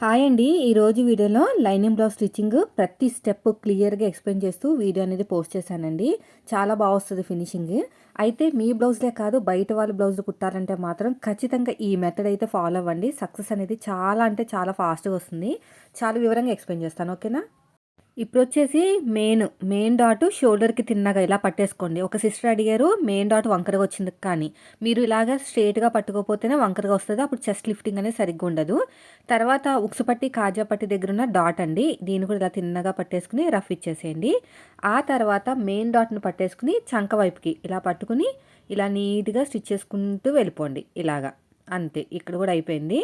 Hi అండి. ఈరోజు వీడియోలో లైనింగ్ బ్లౌజ్ స్టిచ్చింగ్ ప్రతి స్టెప్ క్లియర్గా ఎక్స్ప్లెయిన్ చేస్తూ వీడియో అనేది పోస్ట్ చేశానండి. చాలా బాగా వస్తుంది ఫినిషింగ్. అయితే మీ బ్లౌజ్లే కాదు బయట వాళ్ళ బ్లౌజ్లు కుట్టాలంటే మాత్రం ఖచ్చితంగా ఈ మెథడ్ అయితే ఫాలో అవ్వండి. సక్సెస్ అనేది చాలా అంటే చాలా ఫాస్ట్గా వస్తుంది. చాలా వివరంగా ఎక్స్ప్లెయిన్ చేస్తాను. ఓకేనా? ఇప్పుడు వచ్చేసి మెయిన్ మెయిన్ డాట్ షోల్డర్కి తిన్నగా ఇలా పట్టేసుకోండి. ఒక సిస్టర్ అడిగారు మెయిన్ డాట్ వంకరగా వచ్చింది కానీ మీరు ఇలాగ స్ట్రేట్గా పట్టుకోపోతేనే వంకరగా వస్తుంది అప్పుడు చెస్ట్ లిఫ్టింగ్ అనేది సరిగ్గా ఉండదు. తర్వాత ఉక్సు పట్టి కాజా పట్టి దగ్గర ఉన్న డాట్ అండి దీన్ని కూడా ఇలా తిన్నగా పట్టేసుకుని రఫ్ ఇచ్చేసేయండి. ఆ తర్వాత మెయిన్ డాట్ని పట్టేసుకుని చంక వైపుకి ఇలా పట్టుకుని ఇలా నీట్గా స్టిచ్ చేసుకుంటూ వెళ్ళిపోండి ఇలాగా. అంతే ఇక్కడ కూడా అయిపోయింది.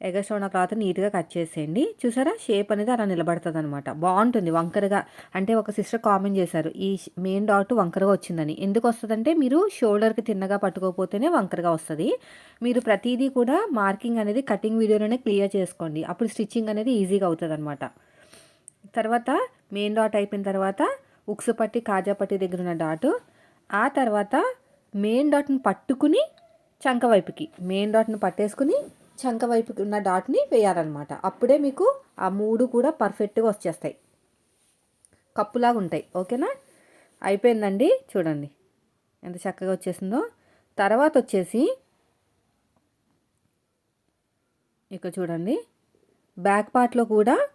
ఎగస్ట్రా ఉన్న క్లాత్ నీట్గా కట్ చేసేయండి. చూసారా? షేప్ అనేది అలా నిలబడుతుంది అనమాట బాగుంటుంది వంకరగా. అంటే ఒక సిస్టర్ కామెంట్ చేశారు ఈ మెయిన్ డాట్ వంకరగా వచ్చిందని. ఎందుకు వస్తుందంటే మీరు షోల్డర్కి తిన్నగా పట్టుకోకపోతేనే వంకరగా వస్తుంది. మీరు ప్రతిదీ కూడా మార్కింగ్ అనేది కటింగ్ వీడియోలోనే క్లియర్ చేసుకోండి. అప్పుడు స్టిచ్చింగ్ అనేది ఈజీగా అవుతుంది అనమాట తర్వాత మెయిన్ డాట్ అయిపోయిన తర్వాత ఉక్సు పట్టి కాజా పట్టి దగ్గర ఉన్న డాట్. ఆ తర్వాత మెయిన్ డాట్ని పట్టుకుని చంక వైపుకి మెయిన్ డాట్ని పట్టేసుకుని చంక వైపుకి ఉన్న డాట్ని వేయాలన్నమాట. అప్పుడే మీకు ఆ మూడు కూడా పర్ఫెక్ట్గా వచ్చేస్తాయి. కప్పులాగా ఉంటాయి. ఓకేనా? అయిపోయిందండి. చూడండి. ఎంత చక్కగా వచ్చేసిందో. తర్వాత వచ్చేసి ఇక్కడ చూడండి. బ్యాక్ పార్ట్లో కూడా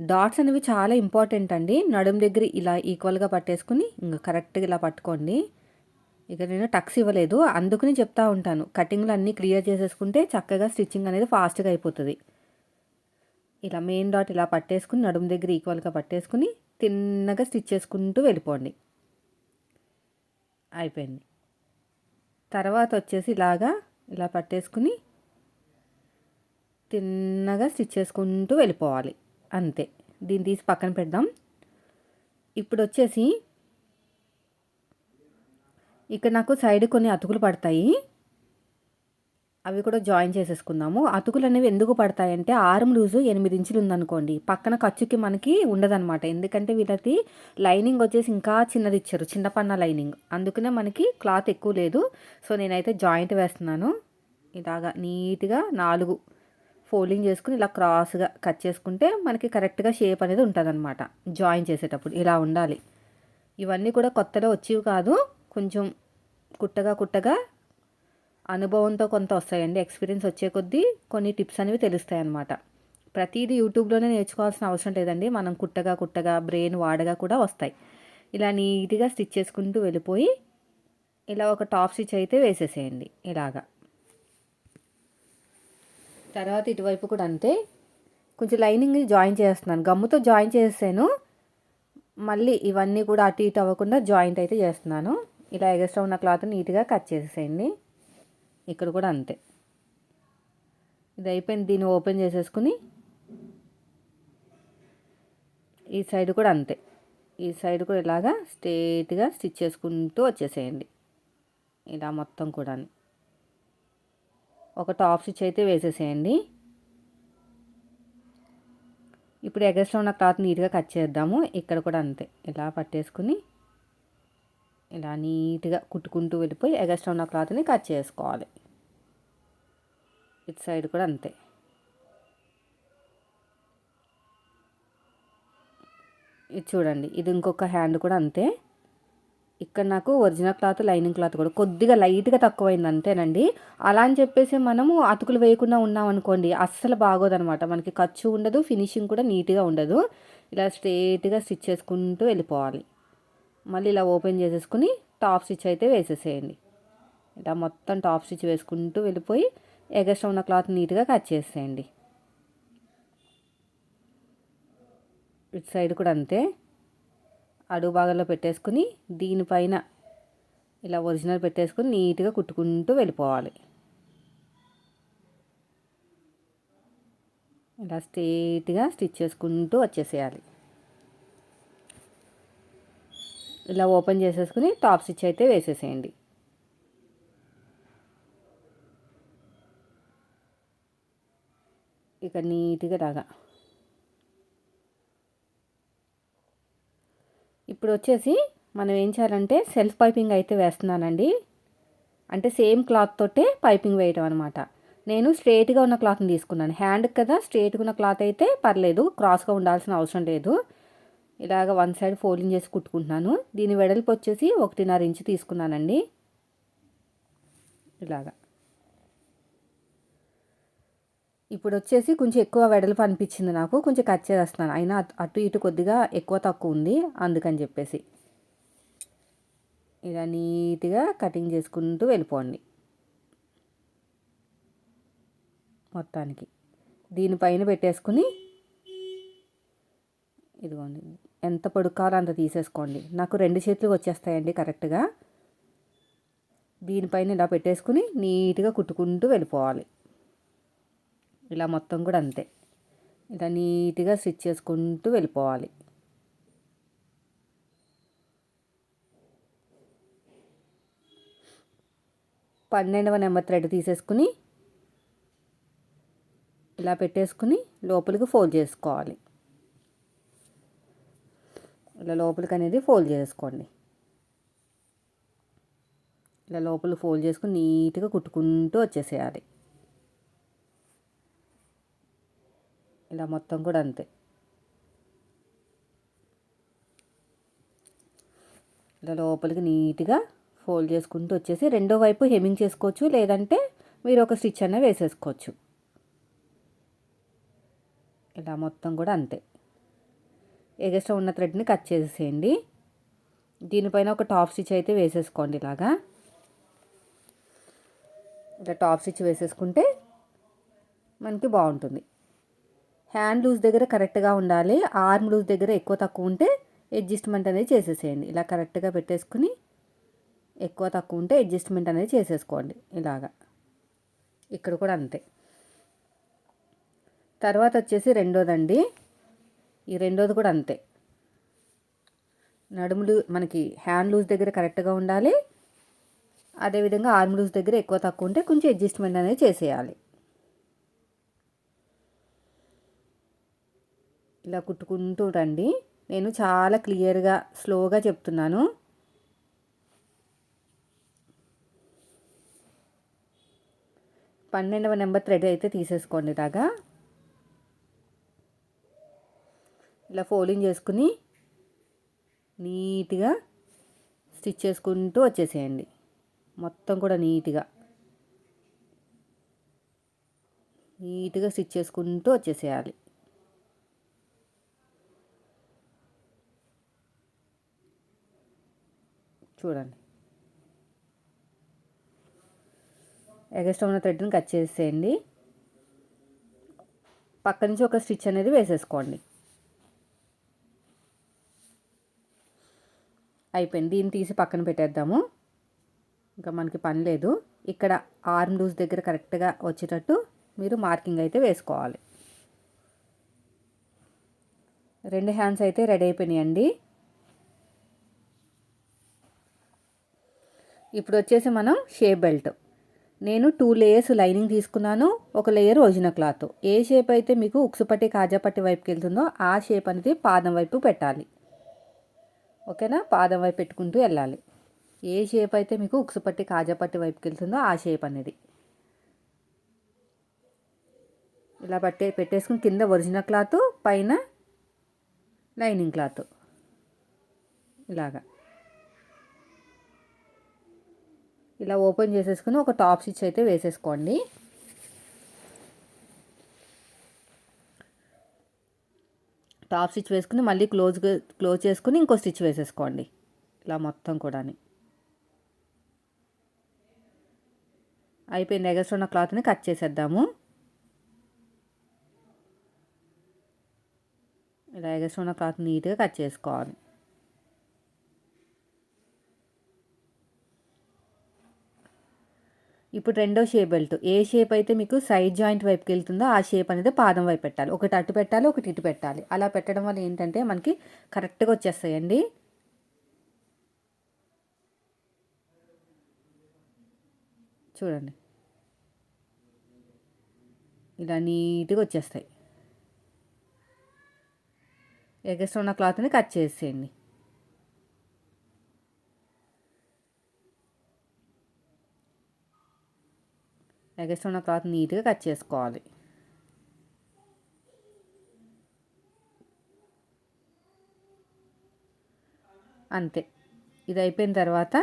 డాట్స్ అనేవి చాలా ఇంపార్టెంట్ అండి. నడుం దగ్గర ఇలా ఈక్వల్గా పట్టేసుకుని ఇంకా కరెక్ట్గా ఇలా పట్టుకోండి. ఇక నేను టక్స్ ఇవ్వలేదు అందుకని చెప్తా ఉంటాను. కటింగ్లు అన్నీ క్లియర్ చేసేసుకుంటే చక్కగా స్టిచ్చింగ్ అనేది ఫాస్ట్గా అయిపోతుంది. ఇలా మెయిన్ డాట్ ఇలా పట్టేసుకుని నడుము దగ్గర ఈక్వల్గా పట్టేసుకుని తిన్నగా స్టిచ్ చేసుకుంటూ వెళ్ళిపోండి. అయిపోయింది. తర్వాత వచ్చేసి ఇలాగా ఇలా పట్టేసుకుని తిన్నగా స్టిచ్ చేసుకుంటూ వెళ్ళిపోవాలి. అంతే. దీన్ని తీసి పక్కన పెడదాం. ఇప్పుడు వచ్చేసి ఇక్కడ నాకు సైడ్ కొన్ని అతుకులు పడతాయి. అవి కూడా జాయిన్ చేసేసుకుందాము. అతుకులు అనేవి ఎందుకు పడతాయంటే ఆరం లూజు ఎనిమిది ఇంచులు ఉందనుకోండి. పక్కన ఖర్చుకి మనకి ఉండదన్నమాట. ఎందుకంటే వీళ్ళది లైనింగ్ వచ్చేసి ఇంకా చిన్నది ఇచ్చారు. చిన్నపన్న లైనింగ్. అందుకనే మనకి క్లాత్ ఎక్కువ లేదు. సో నేనైతే జాయింట్ వేస్తున్నాను. ఇలాగా నీట్గా నాలుగు ఫోల్డింగ్ చేసుకుని ఇలా క్రాస్గా కట్ చేసుకుంటే మనకి కరెక్ట్గా షేప్ అనేది ఉంటుంది అనమాట జాయిన్ చేసేటప్పుడు ఇలా ఉండాలి. ఇవన్నీ కూడా కొత్తలో వచ్చేవి కాదు. కొంచెం కుట్టగా కుట్టగా అనుభవంతో కొంత వస్తాయండి. ఎక్స్పీరియన్స్ వచ్చే కొద్దీ కొన్ని టిప్స్ అనేవి తెలుస్తాయి అన్నమాట ప్రతిదీ యూట్యూబ్లోనే నేర్చుకోవాల్సిన అవసరం లేదండి. మనం కుట్టగా కుట్టగా బ్రెయిన్ వాడగా కూడా వస్తాయి. ఇలా నీట్గా స్టిచ్ చేసుకుంటూ వెళ్ళిపోయి ఇలా ఒక టాప్ స్టిచ్ అయితే వేసేసేయండి. ఇలాగా. తర్వాత ఇటువైపు కూడా అంతే. కొంచెం లైనింగ్ జాయిన్ చేస్తున్నాను. గమ్ముతో జాయిన్ చేసాను మళ్ళీ ఇవన్నీ కూడా అటు ఇటు అవ్వకుండా జాయింట్ అయితే చేస్తున్నాను. ఇలా ఎగస్ట్రా ఉన్న క్లాత్ నీట్గా కట్ చేసేసేయండి. ఇక్కడ కూడా అంతే. ఇది అయిపోయింది. దీన్ని ఓపెన్ చేసేసుకుని ఈ సైడ్ కూడా అంతే. ఈ సైడ్ కూడా ఇలాగా స్ట్రేట్గా స్టిచ్ చేసుకుంటూ వచ్చేసేయండి. ఇలా మొత్తం కూడా ఒక టాప్ స్టిచ్ అయితే వేసేసేయండి. ఇప్పుడు ఎగస్ట్రా ఉన్న క్లాత్ నీట్గా కట్ చేద్దాము. ఇక్కడ కూడా అంతే. ఇలా పట్టేసుకుని ఇలా నీట్గా కుట్టుకుంటూ వెళ్ళిపోయి ఎగస్ట్రా ఉన్న క్లాత్ని కట్ చేసుకోవాలి. ఇటు సైడ్ కూడా అంతే. ఇది చూడండి ఇది ఇంకొక హ్యాండ్ కూడా అంతే. ఇక్కడ నాకు ఒరిజినల్ క్లాత్ లైనింగ్ క్లాత్ కూడా కొద్దిగా లైట్గా తక్కువైంది అంతేనండి. అలా అని చెప్పేసి మనము అతుకులు వేయకుండా ఉన్నామనుకోండి అస్సలు బాగోదనమాట. మనకి ఖర్చు ఉండదు ఫినిషింగ్ కూడా నీట్గా ఉండదు. ఇలా స్ట్రేట్గా స్టిచ్ చేసుకుంటూ వెళ్ళిపోవాలి. మళ్ళీ ఇలా ఓపెన్ చేసేసుకుని టాప్ స్టిచ్ అయితే వేసేసేయండి. ఇలా మొత్తం టాప్ స్టిచ్ వేసుకుంటూ వెళ్ళిపోయి ఎగస్ట్రా ఉన్న క్లాత్ నీట్గా కట్ చేసేయండి. ఇటు సైడ్ కూడా అంతే. అడుగు భాగంలో పెట్టేసుకుని దీనిపైన ఇలా ఒరిజినల్ పెట్టేసుకుని నీట్గా కుట్టుకుంటూ వెళ్ళిపోవాలి. ఇలా స్ట్రేట్గా స్టిచ్ చేసుకుంటూ వచ్చేసేయాలి. ఇలా ఓపెన్ చేసేసుకుని టాప్ స్టిచ్ అయితే వేసేసేయండి. ఇక నీట్గా రాగా. ఇప్పుడు వచ్చేసి మనం ఏం చేయాలంటే సెల్ఫ్ పైపింగ్ అయితే వేస్తున్నానండి. అంటే సేమ్ క్లాత్ తోటే పైపింగ్ వేయటం అనమాట నేను స్ట్రేట్గా ఉన్న క్లాత్ని తీసుకున్నాను. హ్యాండ్ కదా స్ట్రేట్గా ఉన్న క్లాత్ అయితే పర్లేదు క్రాస్గా ఉండాల్సిన అవసరం లేదు. ఇలాగ వన్ సైడ్ ఫోల్డింగ్ చేసి కుట్టుకుంటున్నాను. దీని వెడల్పు వచ్చేసి ఒకటిన్నర ఇంచు తీసుకున్నానండి. ఇలాగా. ఇప్పుడు వచ్చేసి కొంచెం ఎక్కువ వెడల్పు అనిపించింది నాకు. కొంచెం కట్ చేస్తున్నాను అయినా అటు ఇటు కొద్దిగా ఎక్కువ తక్కువ ఉంది అందుకని చెప్పేసి. ఇలా నీట్గా కటింగ్ చేసుకుంటూ వెళ్ళిపోండి. మొత్తానికి దీనిపైన పెట్టేసుకుని ఇదిగోండి. ఎంత పడుకోవాలో అంత తీసేసుకోండి. నాకు రెండు చేతులు వచ్చేస్తాయండి కరెక్ట్గా. దీనిపైన ఇలా పెట్టేసుకుని నీట్గా కుట్టుకుంటూ వెళ్ళిపోవాలి. ఇలా మొత్తం కూడా అంతే. ఇలా నీట్గా స్టిచ్ చేసుకుంటూ వెళ్ళిపోవాలి. పన్నెండవ నెంబర్ థ్రెడ్ తీసేసుకుని ఇలా పెట్టేసుకుని లోపలికి ఫోల్డ్ చేసుకోవాలి. ఇలా లోపలికి అనేది ఫోల్డ్ చేసుకోండి. ఇలా లోపల ఫోల్డ్ చేసుకుని నీట్గా కుట్టుకుంటూ వచ్చేసేయాలి. ఇలా మొత్తం కూడా అంతే. ఇలా లోపలికి నీట్గా ఫోల్డ్ చేసుకుంటూ వచ్చేసి రెండో వైపు హెమింగ్ చేసుకోవచ్చు లేదంటే మీరు ఒక స్టిచ్ అన్న వేసేసుకోవచ్చు. ఇలా మొత్తం కూడా అంతే. ఎగస్ట్రా ఉన్న థ్రెడ్ని కట్ చేసేయండి దీనిపైన ఒక టాప్ స్టిచ్ అయితే వేసేసుకోండి ఇలాగా. ఇలా టాప్ స్టిచ్ వేసేసుకుంటే మనకి బాగుంటుంది. హ్యాండ్ లూజ్ దగ్గర కరెక్ట్గా ఉండాలి. ఆర్మ్ లూజ్ దగ్గర ఎక్కువ తక్కువ ఉంటే అడ్జస్ట్మెంట్ అనేది చేసేసేయండి. ఇలా కరెక్ట్గా పెట్టేసుకుని ఎక్కువ తక్కువ ఉంటే అడ్జస్ట్మెంట్ అనేది చేసేసుకోండి ఇలాగా. ఇక్కడ కూడా అంతే. తర్వాత వచ్చేసి రెండోదండి. ఈ రెండోది కూడా అంతే. నడుములు మనకి హ్యాండ్ లూజ్ దగ్గర కరెక్ట్గా ఉండాలి. అదేవిధంగా ఆర్మ్ లూజ్ దగ్గర ఎక్కువ తక్కువ ఉంటే కొంచెం అడ్జస్ట్మెంట్ అనేది చేసేయాలి. ఇలా కుట్టుకుంటూ రండి. నేను చాలా క్లియర్గా స్లోగా చెప్తున్నాను. పన్నెండవ నెంబర్ థ్రెడ్ అయితే తీసేసుకోండి ఇలాగా ఇలా ఫోల్డింగ్ చేసుకుని నీట్గా స్టిచ్ చేసుకుంటూ వచ్చేసేయండి. మొత్తం కూడా నీట్గా. నీట్గా స్టిచ్ చేసుకుంటూ వచ్చేసేయాలి. చూడండి. ఎగస్ట్రా ఉన్న థ్రెడ్ని కట్ చేసేయండి. పక్క నుంచి ఒక స్టిచ్ అనేది వేసేసుకోండి. అయిపోయింది. దీన్ని తీసి పక్కన పెట్టేద్దాము. ఇంకా మనకి పని లేదు. ఇక్కడ ఆర్మ్ లూజ్ దగ్గర కరెక్ట్గా వచ్చేటట్టు మీరు మార్కింగ్ అయితే వేసుకోవాలి. రెండు హ్యాండ్స్ అయితే రెడీ అయిపోయినాయండి. ఇప్పుడు వచ్చేసి మనం షేప్ బెల్ట్. నేను టూ లేయర్స్ లైనింగ్ తీసుకున్నాను. ఒక లేయర్ ఒరిజినల్ క్లాత్. ఏ షేప్ అయితే మీకు ఉక్సుపట్టి కాజాపట్టి వైపుకి వెళ్తుందో ఆ షేప్ అనేది పాదం వైపు పెట్టాలి. ఓకేనా? పాదం వైపు పెట్టుకుంటూ వెళ్ళాలి. ఏ షేప్ అయితే మీకు ఉక్సుపట్టి కాజాపట్టి వైపుకి వెళ్తుందో ఆ షేప్ అనేది. ఇలా పట్టే పెట్టేసుకుని కింద ఒరిజినల్ క్లాత్ పైన లైనింగ్ క్లాత్. ఇలాగా. ఇలా ఓపెన్ చేసేసుకుని ఒక టాప్ స్టిచ్ అయితే వేసేసుకోండి. టాప్ స్టిచ్ వేసుకుని మళ్ళీ క్లోజ్ క్లోజ్ చేసుకుని ఇంకో స్టిచ్ వేసేసుకోండి. ఇలా మొత్తం కూడా అయిపోయింది ఎగస్ట్ ఉన్న క్లాత్ని కట్ చేసేద్దాము. ఇలా ఎగస్ట్ ఉన్న క్లాత్ నీట్గా కట్ చేసుకోవాలి. ఇప్పుడు రెండో షేప్ బెల్ట్ ఏ షేప్ అయితే మీకు సైడ్ జాయింట్ వైపుకి వెళ్తుందో ఆ షేప్ అనేది పాదం వైపు పెట్టాలి. ఒకటి అటు పెట్టాలి ఒకటి ఇటు పెట్టాలి. అలా పెట్టడం వల్ల ఏంటంటే మనకి కరెక్ట్గా వచ్చేస్తాయండి. చూడండి. ఇలా నీట్గా వచ్చేస్తాయి. ఎగస్ట్ ఉన్న క్లాత్ని కట్ చేసేయండి. ఎగస్ట్రా ఉన్న క్లాత్ నీట్గా కట్ చేసుకోవాలి. అంతే. ఇది అయిపోయిన తర్వాత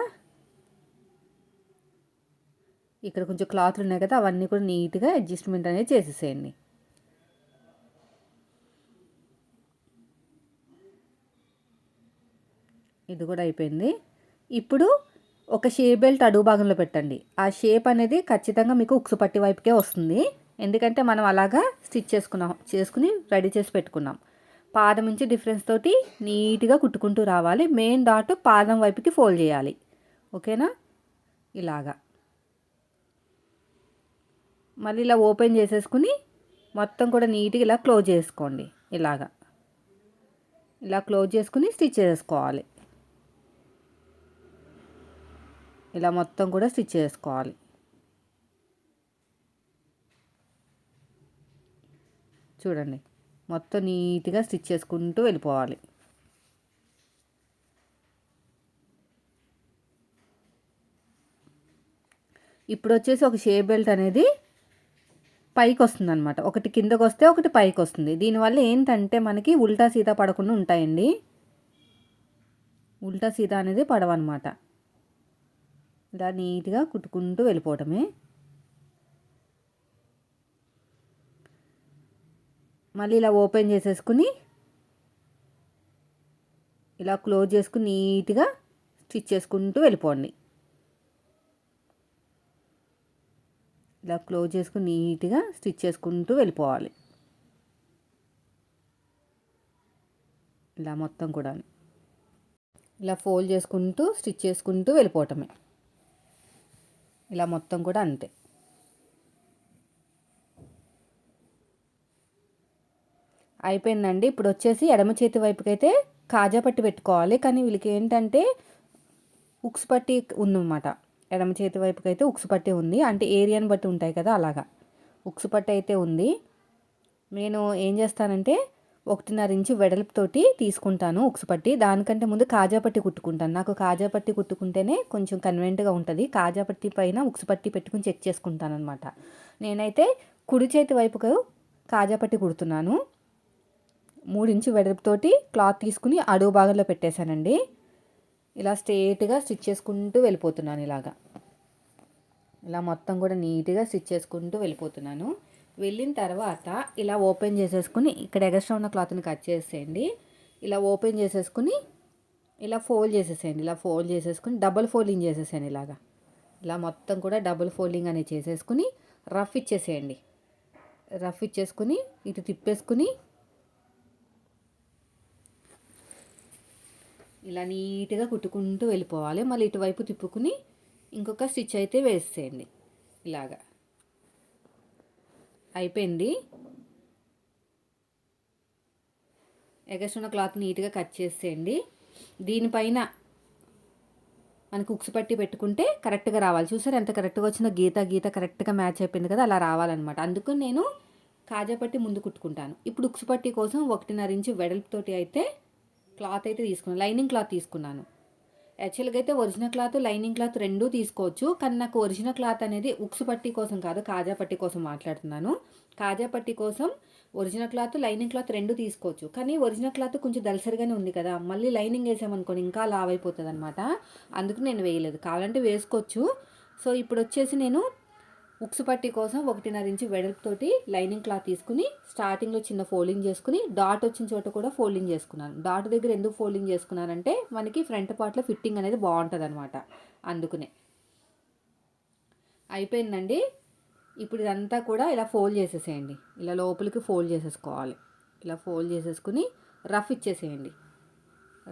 ఇక్కడ కొంచెం క్లాత్లు ఉన్నాయి కదా అవన్నీ కూడా నీట్గా అడ్జస్ట్మెంట్ అనేది చేసేసేయండి. ఇది కూడా అయిపోయింది. ఇప్పుడు ఒక షేప్ బెల్ట్ అడుగు భాగంలో పెట్టండి. ఆ షేప్ అనేది ఖచ్చితంగా మీకు ఉక్సు పట్టి వైపుకే వస్తుంది. ఎందుకంటే మనం అలాగా స్టిచ్ చేసుకున్నాం చేసుకుని రెడీ చేసి పెట్టుకున్నాం. పాదం నుంచి డిఫరెన్స్ తోటి నీట్గా కుట్టుకుంటూ రావాలి. మెయిన్ డాట్ పాదం వైపుకి ఫోల్డ్ చేయాలి. ఓకేనా? ఇలాగా. మళ్ళీ ఇలా ఓపెన్ చేసేసుకుని మొత్తం కూడా నీట్గా ఇలా క్లోజ్ చేసుకోండి. ఇలాగా. ఇలా క్లోజ్ చేసుకుని స్టిచ్ చేసుకోవాలి. ఇలా మొత్తం కూడా స్టిచ్ చేసుకోవాలి. చూడండి మొత్తం నీట్గా స్టిచ్ చేసుకుంటూ వెళ్ళిపోవాలి. ఇప్పుడు వచ్చేసి ఒక షేప్ బెల్ట్ అనేది పైకి వస్తుంది అనమాట ఒకటి కిందకు వస్తే ఒకటి పైకి వస్తుంది. దీనివల్ల ఏంటంటే మనకి ఉల్టా సీత పడకుండా ఉంటాయండి. ఉల్టా సీత అనేది పడవన్నమాట. ఇలా నీట్గా కుట్టుకుంటూ వెళ్ళిపోవటమే. మళ్ళీ ఇలా ఓపెన్ చేసేసుకుని ఇలా క్లోజ్ చేసుకుని నీట్గా స్టిచ్ చేసుకుంటూ వెళ్ళిపోండి. ఇలా క్లోజ్ చేసుకుని నీట్గా స్టిచ్ చేసుకుంటూ వెళ్ళిపోవాలి. ఇలా మొత్తం కూడా ఇలా ఫోల్డ్ చేసుకుంటూ స్టిచ్ చేసుకుంటూ వెళ్ళిపోవటమే. ఇలా మొత్తం కూడా అంతే. అయిపోయిందండి. ఇప్పుడు వచ్చేసి ఎడమ చేతి వైపుకైతే కాజా పట్టి పెట్టుకోవాలి. కానీ వీళ్ళకి ఏంటంటే ఉక్స్ పట్టి ఉందన్నమాట. ఎడమ చేతి వైపుకైతే ఉక్స్ పట్టి ఉంది. అంటే ఏరియాని బట్టి ఉంటాయి కదా అలాగా. ఉక్స్ పట్టి అయితే ఉంది. నేను ఏం చేస్తానంటే ఒకటిన్నర ఇంచు వెడల్పుతోటి తీసుకుంటాను ఉక్సు పట్టి దానికంటే ముందు కాజా పట్టి కుట్టుకుంటాను. నాకు కాజా పట్టి కుట్టుకుంటేనే కొంచెం కన్వెంట్గా ఉంటుంది. కాజా పట్టి పైన ఉక్సు పట్టి పెట్టుకుని చెక్ చేసుకుంటాను అనమాట నేనైతే కుడి చేతి వైపుకు కాజా పట్టి కుడుతున్నాను. మూడించు వెడల్పుతోటి క్లాత్ తీసుకుని అడుగు భాగంలో పెట్టేశానండి. ఇలా స్ట్రేట్గా స్టిచ్ చేసుకుంటూ వెళ్ళిపోతున్నాను ఇలాగా. ఇలా మొత్తం కూడా నీట్గా స్టిచ్ చేసుకుంటూ వెళ్ళిపోతున్నాను. వెళ్ళిన తర్వాత ఇలా ఓపెన్ చేసేసుకుని ఇక్కడ ఎగస్ట్రా ఉన్న క్లాత్ని కట్ చేసేయండి. ఇలా ఓపెన్ చేసేసుకుని ఇలా ఫోల్డ్ చేసేసేయండి. ఇలా ఫోల్డ్ చేసేసుకుని డబుల్ ఫోల్డింగ్ చేసేసేయండి ఇలాగా. ఇలా మొత్తం కూడా డబుల్ ఫోల్డింగ్ అనేది చేసేసుకుని రఫ్ ఇచ్చేసేయండి. రఫ్ ఇచ్చేసుకుని ఇటు తిప్పేసుకుని ఇలా నీట్గా కుట్టుకుంటూ వెళ్ళిపోవాలి. మళ్ళీ ఇటువైపు తిప్పుకుని ఇంకొక స్టిచ్ అయితే వేసేయండి ఇలాగా. అయిపోయింది. ఎగస్ట్రున్న క్లాత్ నీట్గా కట్ చేసేయండి. దీనిపైన మనకు ఉక్సు పట్టి పెట్టుకుంటే కరెక్ట్గా రావాలి. చూసారు ఎంత కరెక్ట్గా వచ్చిందో? గీత గీత కరెక్ట్గా మ్యాచ్ అయిపోయింది కదా? అలా రావాలన్నమాట. అందుకు నేను కాజా పట్టి ముందు కుట్టుకుంటాను. ఇప్పుడు ఉక్స్ పట్టి కోసం ఒకటిన్నర ఇంచు వెడల్పుతోటి అయితే క్లాత్ అయితే తీసుకున్నాను లైనింగ్ క్లాత్ తీసుకున్నాను. యాక్చువల్గా అయితే ఒరిజినల్ క్లాత్ లైనింగ్ క్లాత్ రెండూ తీసుకోవచ్చు. కానీ నాకు ఒరిజినల్ క్లాత్ అనేది ఉక్స్ పట్టి కోసం కాదు కాజా పట్టి కోసం మాట్లాడుతున్నాను. కాజా పట్టి కోసం ఒరిజినల్ క్లాత్ లైనింగ్ క్లాత్ రెండు తీసుకోవచ్చు. కానీ ఒరిజినల్ క్లాత్ కొంచెం దలసరిగానే ఉంది కదా. మళ్ళీ లైనింగ్ వేసామనుకోండి ఇంకా లావ్ అయిపోతుంది అనమాట అందుకు నేను వేయలేదు. కావాలంటే వేసుకోవచ్చు. సో ఇప్పుడు వచ్చేసి నేను ఉక్సు పట్టి కోసం ఒకటిన్నర ఇంచు వెడల్పుతోటి లైనింగ్ క్లాత్ తీసుకుని స్టార్టింగ్లో చిన్న ఫోల్డింగ్ చేసుకుని డాట్ వచ్చిన చోట కూడా ఫోల్డింగ్ చేసుకున్నాను. డాట్ దగ్గర ఎందుకు ఫోల్డింగ్ చేసుకున్నానంటే మనకి ఫ్రంట్ పార్ట్లో ఫిట్టింగ్ అనేది బాగుంటుంది అనమాట అందుకునే. అయిపోయిందండి. ఇప్పుడు ఇదంతా కూడా ఇలా ఫోల్డ్ చేసేసేయండి. ఇలా లోపలికి ఫోల్డ్ చేసేసుకోవాలి. ఇలా ఫోల్డ్ చేసేసుకుని రఫ్ ఇచ్చేసేయండి.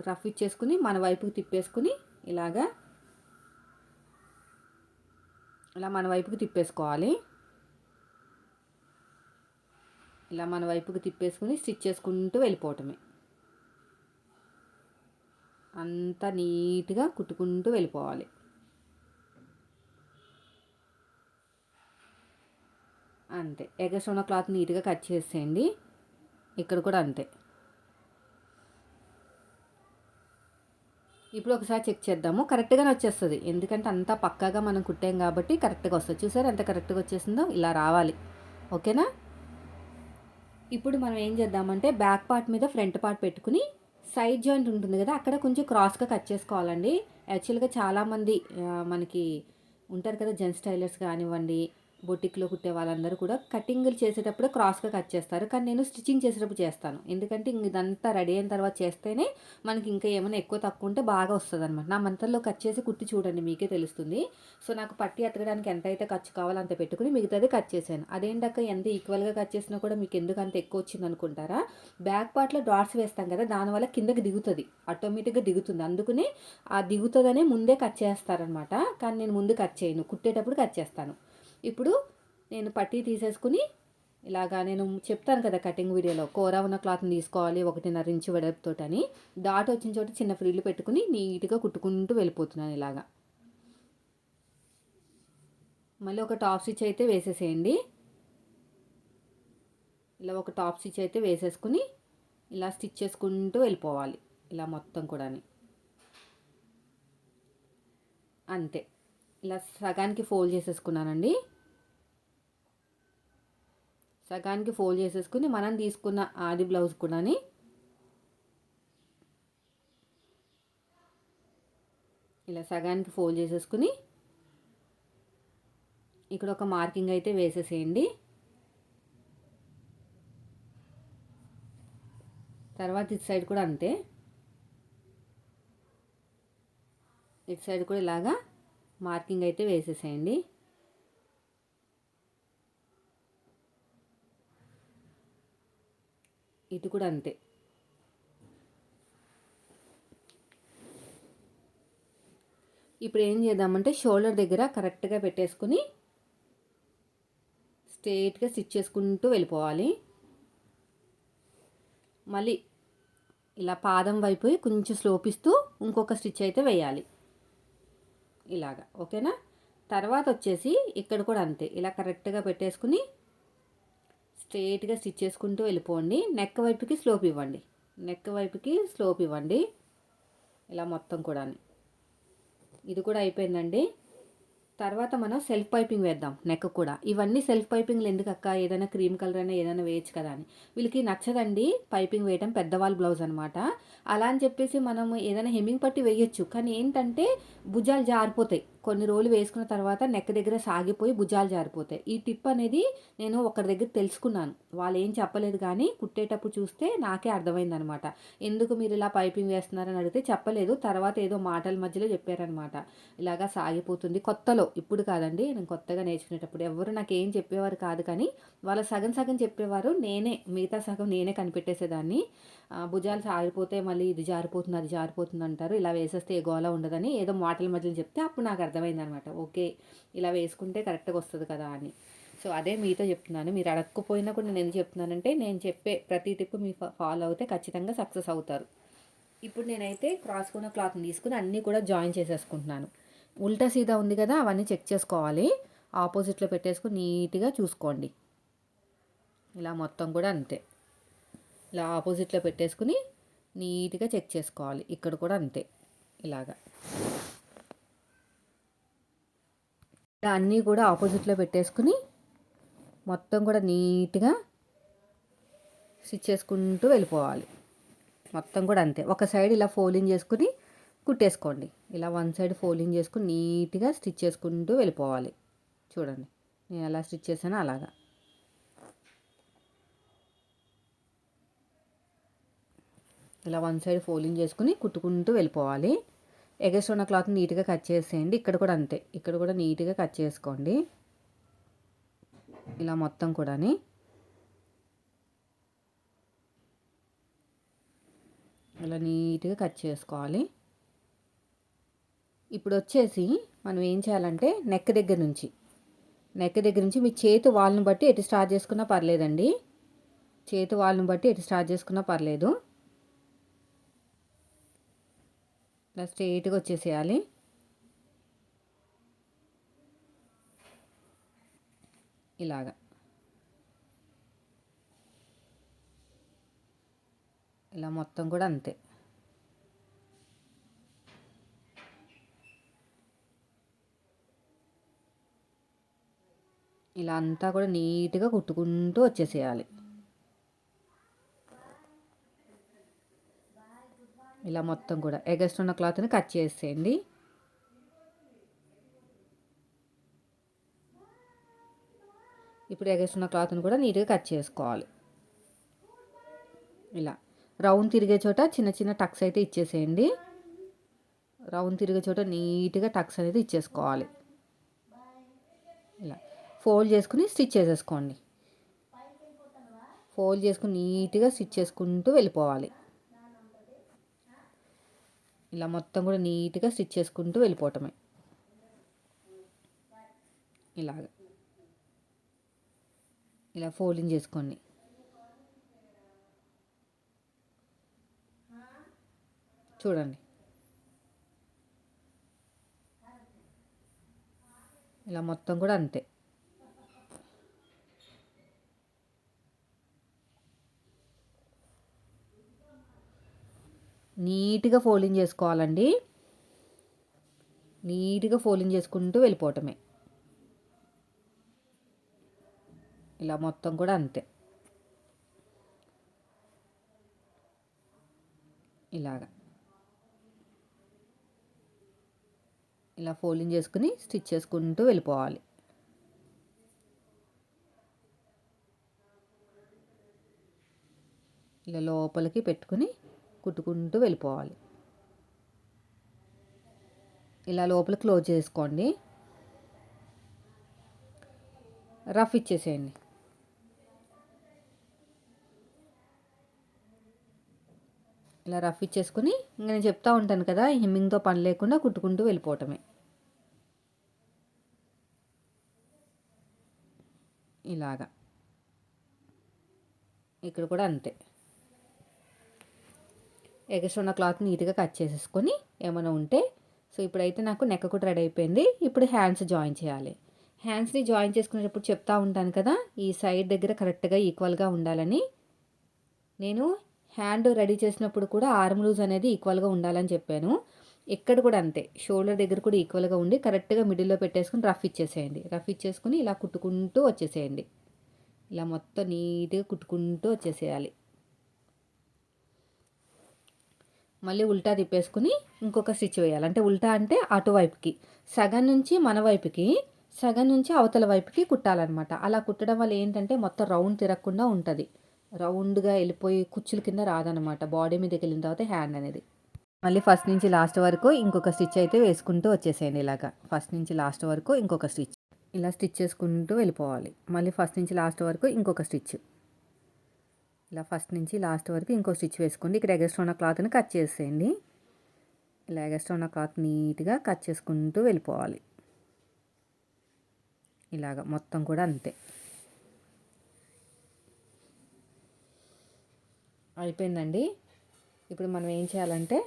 రఫ్ ఇచ్చేసుకుని మన వైపుకి తిప్పేసుకుని ఇలాగా ఇలా మన వైపుకి తిప్పేసుకోవాలి. ఇలా మన వైపుకి తిప్పేసుకుని స్టిచ్ చేసుకుంటూ వెళ్ళిపోవటమే. అంతా నీట్గా కుట్టుకుంటూ వెళ్ళిపోవాలి. అంతే. ఎగస్ట్రా ఉన్న క్లాత్ నీట్గా కట్ చేసేయండి. ఇక్కడ కూడా అంతే. ఇప్పుడు ఒకసారి చెక్ చేద్దాము. కరెక్ట్గానే వచ్చేస్తుంది. ఎందుకంటే అంతా పక్కాగా మనం కుట్టాం కాబట్టి కరెక్ట్గా వస్తుంది. చూసారు ఎంత కరెక్ట్గా వచ్చేసిందో? ఇలా రావాలి. ఓకేనా? ఇప్పుడు మనం ఏం చేద్దామంటే బ్యాక్ పార్ట్ మీద ఫ్రంట్ పార్ట్ పెట్టుకుని సైడ్ జాయింట్ ఉంటుంది కదా అక్కడ కొంచెం క్రాస్గా కట్ చేసుకోవాలండి. యాక్చువల్గా చాలామంది మనకి ఉంటారు కదా జెంట్స్ టైలర్స్ కానివ్వండి బొటిక్లో కుట్టే వాళ్ళందరూ కూడా కటింగ్లు చేసేటప్పుడు క్రాస్గా కట్ చేస్తారు. కానీ నేను స్టిచ్చింగ్ చేసేటప్పుడు చేస్తాను. ఎందుకంటే ఇంక ఇదంతా రెడీ అయిన తర్వాత చేస్తేనే మనకి ఇంకా ఏమైనా ఎక్కువ తక్కువ ఉంటే బాగా వస్తుంది అనమాట నా మంతల్లో కట్ చేసి కుట్టి చూడండి మీకే తెలుస్తుంది. సో నాకు పట్టి ఎత్తకడానికి ఎంత అయితే ఖర్చు కావాలో అంత పెట్టుకుని మిగతాది కట్ చేశాను. అదేంటక్క ఎంత ఈక్వల్గా కట్ చేసినా కూడా మీకు ఎందుకు అంత ఎక్కువ వచ్చింది అనుకుంటారా? బ్యాక్ పార్ట్లో డాట్స్ వేస్తాం కదా దానివల్ల కిందకి దిగుతుంది. ఆటోమేటిక్గా దిగుతుంది. అందుకనే ఆ దిగుతుందనే ముందే కట్ చేస్తారనమాట కానీ నేను ముందు కట్ చేయను. కుట్టేటప్పుడు కట్ చేస్తాను. ఇప్పుడు నేను పట్టీ తీసేసుకుని ఇలాగా నేను చెప్తాను కదా కటింగ్ వీడియోలో కూర ఉన్న క్లాత్ని తీసుకోవాలి ఒకటిన్నర ఇంచు వెడల్పుతోటని. డాట్ వచ్చిన చోట చిన్న ఫ్రీలు పెట్టుకుని నీట్గా కుట్టుకుంటూ వెళ్ళిపోతున్నాను ఇలాగా. మళ్ళీ ఒక టాప్ స్టిచ్ అయితే వేసేసేయండి. ఇలా ఒక టాప్ స్టిచ్ అయితే వేసేసుకుని ఇలా స్టిచ్ చేసుకుంటూ వెళ్ళిపోవాలి ఇలా మొత్తం కూడా అంతే. ఇలా సగానికి ఫోల్డ్ చేసేసుకున్నానండి. సగానికి ఫోల్డ్ చేసేసుకుని మనం తీసుకున్న ఆది బ్లౌజ్ కూడా ఇలా సగానికి ఫోల్డ్ చేసేసుకుని ఇక్కడ ఒక మార్కింగ్ అయితే వేసేసేయండి. తర్వాత ఇటు సైడ్ కూడా అంతే. ఇటు సైడ్ కూడా ఇలాగా మార్కింగ్ అయితే వేసేసేయండి. ఇది కూడా అంతే. ఇప్పుడు ఏం చేద్దామంటే షోల్డర్ దగ్గర కరెక్ట్గా పెట్టేసుకుని స్ట్రేట్గా స్టిచ్ చేసుకుంటూ వెళ్ళిపోవాలి. మళ్ళీ ఇలా పాదం వైపు కొంచెం స్లోపిస్తూ ఇంకొక స్టిచ్ అయితే వేయాలి. ఇలాగా ఓకేనా? తర్వాత వచ్చేసి ఇక్కడ కూడా అంతే ఇలా కరెక్ట్గా పెట్టేసుకుని స్ట్రేట్గా స్టిచ్ చేసుకుంటూ వెళ్ళిపోండి. నెక్ వైపుకి స్లోప్ ఇవ్వండి. నెక్ వైపుకి స్లోప్ ఇవ్వండి. ఇలా మొత్తం కూడా ఇది కూడా అయిపోయిందండి. తర్వాత మనం సెల్ఫ్ పైపింగ్ వేద్దాం నెక్ కూడా. ఇవన్నీ సెల్ఫ్ పైపింగ్లు ఎందుకు అక్క ఏదైనా క్రీమ్ కలర్ అయినా ఏదైనా వేయచ్చు కదా అని. వీళ్ళకి నచ్చదండి పైపింగ్ వేయటం పెద్దవాళ్ళ బ్లౌజ్ అనమాట అలా అని చెప్పేసి మనం ఏదైనా హెమ్మింగ్ పట్టి వేయచ్చు. కానీ ఏంటంటే భుజాలు జారిపోతాయి. కొన్ని రోజులు వేసుకున్న తర్వాత నెక్ దగ్గర సాగిపోయి భుజాలు జారిపోతాయి. ఈ టిప్ అనేది నేను ఒకరి దగ్గర తెలుసుకున్నాను. వాళ్ళు ఏం చెప్పలేదు కానీ కుట్టేటప్పుడు చూస్తే నాకే అర్థమైంది అనమాట ఎందుకు మీరు ఇలా పైపింగ్ వేస్తున్నారని అడిగితే చెప్పలేదు. తర్వాత ఏదో మాటల మధ్యలో చెప్పారనమాట. ఇలాగా సాగిపోతుంది. కొత్తలో ఇప్పుడు కాదండి నేను కొత్తగా నేర్చుకునేటప్పుడు. ఎవరు నాకు ఏం చెప్పేవారు కాదు కానీ వాళ్ళ సగం సగం చెప్పేవారు నేనే మిగతా సగం నేనే కనిపెట్టేసేదాన్ని. భుజాలు సారిపోతే మళ్ళీ ఇది జారిపోతుంది అది జారిపోతుంది అంటారు. ఇలా వేసేస్తే ఏ గోళ ఉండదని ఏదో మాటల మధ్యలో చెప్తే అప్పుడు నాకు అర్థమైంది అనమాట ఓకే ఇలా వేసుకుంటే కరెక్ట్గా వస్తుంది కదా అని. సో అదే మీతో చెప్తున్నాను. మీరు అడగకపోయినా కూడా నేను ఎందుకు చెప్తున్నానంటే నేను చెప్పే ప్రతి టిప్ మీ ఫాలో అవుతే ఖచ్చితంగా సక్సెస్ అవుతారు. ఇప్పుడు నేనైతే క్రాస్ కొన్న క్లాత్ని తీసుకుని అన్నీ కూడా జాయిన్ చేసేసుకుంటున్నాను. ఉల్టా సీదా ఉంది కదా అవన్నీ చెక్ చేసుకోవాలి. ఆపోజిట్లో పెట్టేసుకుని నీట్గా చూసుకోండి. ఇలా మొత్తం కూడా అంతే. ఇలా ఆపోజిట్లో పెట్టేసుకుని నీట్గా చెక్ చేసుకోవాలి. ఇక్కడ కూడా అంతే. ఇలాగా. ఇలా అన్నీ కూడా ఆపోజిట్లో పెట్టేసుకుని మొత్తం కూడా నీట్గా స్టిచ్ చేసుకుంటూ వెళ్ళిపోవాలి. మొత్తం కూడా అంతే. ఒక సైడ్ ఇలా ఫోల్డింగ్ చేసుకుని కుట్టేసుకోండి. ఇలా వన్ సైడ్ ఫోల్డింగ్ చేసుకుని నీట్గా స్టిచ్ చేసుకుంటూ వెళ్ళిపోవాలి. చూడండి. నేను ఎలా స్టిచ్ చేశానో అలాగా. ఇలా వన్ సైడ్ ఫోల్డింగ్ చేసుకుని కుట్టుకుంటూ వెళ్ళిపోవాలి. ఎగస్ట్ ఉన్న క్లాత్ నీట్గా కట్ చేసేయండి. ఇక్కడ కూడా అంతే. ఇక్కడ కూడా నీట్గా కట్ చేసుకోండి. ఇలా మొత్తం కూడా ఇలా నీట్గా కట్ చేసుకోవాలి. ఇప్పుడు వచ్చేసి మనం ఏం చేయాలంటే నెక్ దగ్గర నుంచి నెక్ దగ్గర నుంచి మీ చేతి వాళ్ళని బట్టి ఎటు స్టార్ట్ చేసుకున్నా పర్లేదండి. చేతి వాళ్ళని బట్టి ఎటు స్టార్ట్ చేసుకున్నా పర్లేదు. ఇలా స్ట్రెయిట్గా వచ్చేసేయాలి. ఇలాగా. ఇలా మొత్తం కూడా అంతే. ఇలా అంతా కూడా నీట్గా కుట్టుకుంటూ వచ్చేసేయాలి. ఇలా మొత్తం కూడా. ఎగస్ట్ ఉన్న క్లాత్ని కట్ చేసేయండి. ఇప్పుడు ఎగస్ట్ ఉన్న క్లాత్ని కూడా నీట్గా కట్ చేసుకోవాలి. ఇలా. రౌండ్ తిరిగే చోట చిన్న చిన్న టక్స్ అయితే ఇచ్చేసేయండి. రౌండ్ తిరిగే చోట నీట్గా టక్స్ అనేది ఇచ్చేసుకోవాలి. ఇలా. ఫోల్డ్ చేసుకుని స్టిచ్ చేసేసుకోండి. ఫోల్డ్ చేసుకుని నీట్గా స్టిచ్ చేసుకుంటూ వెళ్ళిపోవాలి. ఇలా మొత్తం కూడా నీట్గా స్టిచ్ చేసుకుంటూ వెళ్ళిపోవటమే. ఇలాగ. ఇలా ఫోల్డింగ్ చేసుకోండి. చూడండి. ఇలా మొత్తం కూడా అంతే. నీట్గా ఫోల్డింగ్ చేసుకోవాలండి. నీట్గా ఫోల్డింగ్ చేసుకుంటూ వెళ్ళిపోవటమే. ఇలా మొత్తం కూడా అంతే. ఇలాగా. ఇలా ఫోల్డింగ్ చేసుకుని స్టిచ్ చేసుకుంటూ వెళ్ళిపోవాలి. ఇలా లోపలికి పెట్టుకుని కుట్టుకుంటూ వెళ్ళిపోవాలి. ఇలా లోపల క్లోజ్ చేసుకోండి. రఫ్ ఇచ్చేసేయండి. ఇలా రఫ్ ఇచ్చేసుకుని ఇంకా నేను చెప్తా ఉంటాను కదా హెమ్మింగ్తో పని లేకుండా కుట్టుకుంటూ వెళ్ళిపోవటమే. ఇలాగా. ఇక్కడ కూడా అంతే. ఎగస్ట్రా ఉన్న క్లాత్ నీట్గా కట్ చేసేసుకొని ఏమైనా ఉంటే సో ఇప్పుడైతే నాకు నెక్క కూడా రెడీ అయిపోయింది. ఇప్పుడు హ్యాండ్స్ జాయిన్ చేయాలి. హ్యాండ్స్ని జాయిన్ చేసుకునేటప్పుడు చెప్తా ఉంటాను కదా ఈ సైడ్ దగ్గర కరెక్ట్గా ఈక్వల్గా ఉండాలని. నేను హ్యాండ్ రెడీ చేసినప్పుడు కూడా ఆర్మ్ లూజ్ అనేది ఈక్వల్గా ఉండాలని చెప్పాను. ఇక్కడ కూడా అంతే షోల్డర్ దగ్గర కూడా ఈక్వల్గా ఉండి కరెక్ట్గా మిడిల్లో పెట్టేసుకుని రఫ్ ఇచ్చేసేయండి. రఫ్ ఇచ్చేసుకుని ఇలా కుట్టుకుంటూ వచ్చేసేయండి. ఇలా మొత్తం నీట్గా కుట్టుకుంటూ వచ్చేసేయాలి. మళ్ళీ ఉల్టా తిప్పేసుకుని ఇంకొక స్టిచ్ వేయాలి. అంటే ఉల్టా అంటే అటువైపుకి సగం నుంచి మన వైపుకి సగం నుంచి అవతల వైపుకి కుట్టాలన్నమాట. అలా కుట్టడం వల్ల ఏంటంటే మొత్తం రౌండ్ తిరగకుండా ఉంటుంది. రౌండ్గా వెళ్ళిపోయి కుచ్చుల కింద రాదనమాట బాడీ మీదకి వెళ్ళిన తర్వాత హ్యాండ్ అనేది. మళ్ళీ ఫస్ట్ నుంచి లాస్ట్ వరకు ఇంకొక స్టిచ్ అయితే వేసుకుంటూ వచ్చేసేయండి ఇలాగా. ఫస్ట్ నుంచి లాస్ట్ వరకు ఇంకొక స్టిచ్. ఇలా స్టిచ్ చేసుకుంటూ వెళ్ళిపోవాలి. మళ్ళీ ఫస్ట్ నుంచి లాస్ట్ వరకు ఇంకొక స్టిచ్. ఇలా ఫస్ట్ నుంచి లాస్ట్ వరకు ఇంకో స్టిచ్ వేసుకోండి. ఇక్కడ ఎగస్ట్రా ఉన్న క్లాత్ని కట్ చేసేయండి. ఇలా ఎగస్ట్రా ఉన్న క్లాత్ నీట్గా కట్ చేసుకుంటూ వెళ్ళిపోవాలి. ఇలాగ మొత్తం కూడా అంతే. అయిపోయిందండి. ఇప్పుడు మనం ఏం చేయాలంటే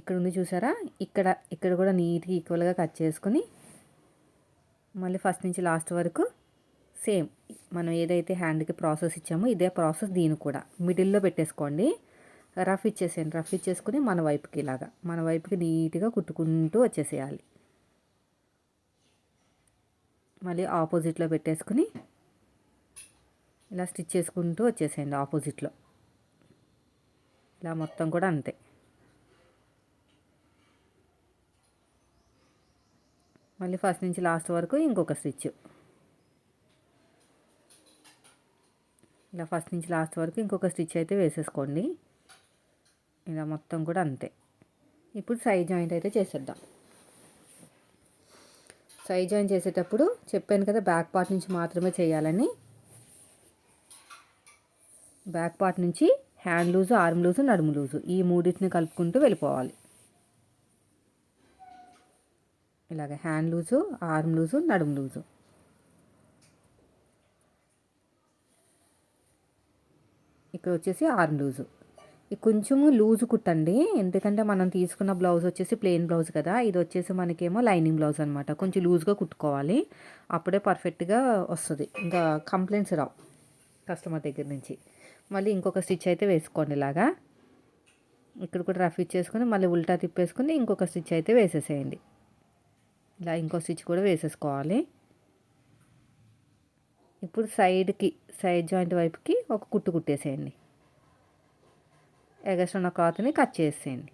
ఇక్కడ ఉంది చూసారా? ఇక్కడ ఇక్కడ కూడా నీట్గా ఈక్వల్గా కట్ చేసుకుని మళ్ళీ ఫస్ట్ నుంచి లాస్ట్ వరకు సేమ్ మనం ఏదైతే హ్యాండ్కి ప్రాసెస్ ఇచ్చామో ఇదే ప్రాసెస్ దీని కూడా. మిడిల్లో పెట్టేసుకోండి. రఫ్ ఇచ్చేసేయండి. రఫ్ ఇచ్చేసుకుని మన వైపుకి ఇలాగా. మన వైపుకి నీట్గా కుట్టుకుంటూ వచ్చేసేయాలి. మళ్ళీ ఆపోజిట్లో పెట్టేసుకుని ఇలా స్టిచ్ చేసుకుంటూ వచ్చేసేయండి ఆపోజిట్లో. ఇలా మొత్తం కూడా అంతే. మళ్ళీ ఫస్ట్ నుంచి లాస్ట్ వరకు ఇంకొక స్టిచ్. ఇలా ఫస్ట్ నుంచి లాస్ట్ వరకు ఇంకొక స్టిచ్ అయితే వేసేసుకోండి. ఇలా మొత్తం కూడా అంతే. ఇప్పుడు సైడ్ జాయింట్ అయితే చేసేద్దాం. సైడ్ జాయిన్ చేసేటప్పుడు చెప్పాను కదా బ్యాక్ పార్ట్ నుంచి మాత్రమే చేయాలని. బ్యాక్ పార్ట్ నుంచి హ్యాండ్ లూజు ఆర్మ్ లూజు నడుము లూజు ఈ మూడింటిని కలుపుకుంటూ వెళ్ళిపోవాలి. ఇలాగ హ్యాండ్ లూజు ఆర్మ్ లూజు నడుము లూజు ఇక్కడ వచ్చేసి ఆర్మ్ లూజు. కొంచెము లూజు కుట్టండి. ఎందుకంటే మనం తీసుకున్న బ్లౌజ్ వచ్చేసి ప్లెయిన్ బ్లౌజ్ కదా. ఇది వచ్చేసి మనకేమో లైనింగ్ బ్లౌజ్ అనమాట కొంచెం లూజ్గా కుట్టుకోవాలి. అప్పుడే పర్ఫెక్ట్గా వస్తుంది. ఇంకా కంప్లైంట్స్ రావు కస్టమర్ దగ్గర నుంచి. మళ్ళీ ఇంకొక స్టిచ్ అయితే వేసుకోండి ఇలాగా. ఇక్కడ కూడా రఫ్ ఇచ్చేసుకొని మళ్ళీ ఉల్టా తిప్పేసుకుని ఇంకొక స్టిచ్ అయితే వేసేసేయండి. ఇలా ఇంకో స్టిచ్ కూడా వేసేసుకోవాలి. ఇప్పుడు సైడ్కి సైడ్ జాయింట్ వైపుకి ఒక కుట్టు కుట్టేసేయండి. ఎగస్ట్ ఉన్న క్లాత్ని కట్ చేసేయండి.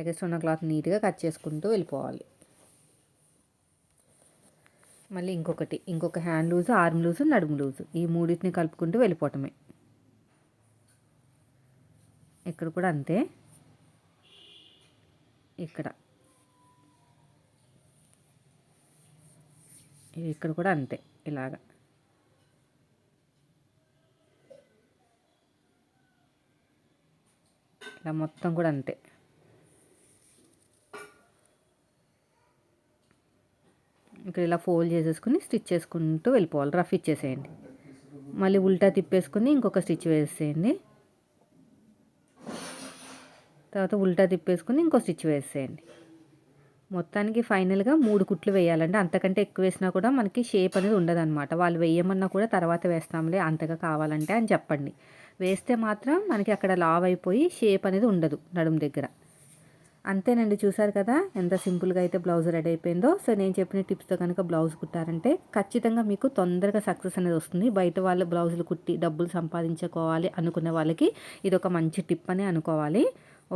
ఎగస్ట్ ఉన్న క్లాత్ నీట్గా కట్ చేసుకుంటూ వెళ్ళిపోవాలి. మళ్ళీ ఇంకొకటి ఇంకొక హ్యాండ్ లూజ్ ఆర్మ్ లూజ్ నడుము లూజ్ ఈ మూడింటిని కలుపుకుంటూ వెళ్ళిపోవటమే. ఇక్కడ కూడా అంతే. ఇక్కడ ఇక్కడ కూడా అంతే ఇలాగా. ఇలా మొత్తం కూడా అంతే. ఇక్కడ ఇలా ఫోల్డ్ చేసేసుకుని స్టిచ్ చేసుకుంటూ వెళ్ళిపోవాలి. రఫ్ ఇచ్చేసేయండి. మళ్ళీ ఉల్టా తిప్పేసుకుని ఇంకొక స్టిచ్ వేసేయండి. తర్వాత ఉల్టా తిప్పేసుకుని ఇంకో స్టిచ్ వేసేయండి. మొత్తానికి ఫైనల్గా మూడు కుట్లు వేయాలంటే అంతకంటే ఎక్కువ వేసినా కూడా మనకి షేప్ అనేది ఉండదన్నమాట. వాళ్ళు వేయమన్నా కూడా తర్వాత వేస్తాంలే అంతగా కావాలంటే అని చెప్పండి. వేస్తే మాత్రం మనకి అక్కడ లావ్ అయిపోయి షేప్ అనేది ఉండదు నడుము దగ్గర. అంతేనండి. చూసారు కదా ఎంత సింపుల్గా అయితే బ్లౌజ్ రెడీ అయిపోయిందో. సో నేను చెప్పిన టిప్స్తో కనుక బ్లౌజ్ కుట్టారంటే ఖచ్చితంగా మీకు తొందరగా సక్సెస్ అనేది వస్తుంది. బయట వాళ్ళ బ్లౌజులు కుట్టి డబ్బులు సంపాదించుకోవాలి అనుకునే వాళ్ళకి ఇది ఒక మంచి టిప్ అని అనుకోవాలి.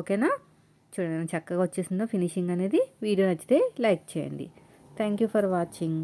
ఓకేనా? చూడండి చక్కగా వచ్చేసిందో ఫినిషింగ్ అనేది. వీడియో నచ్చితే లైక్ చేయండి. Thank you for watching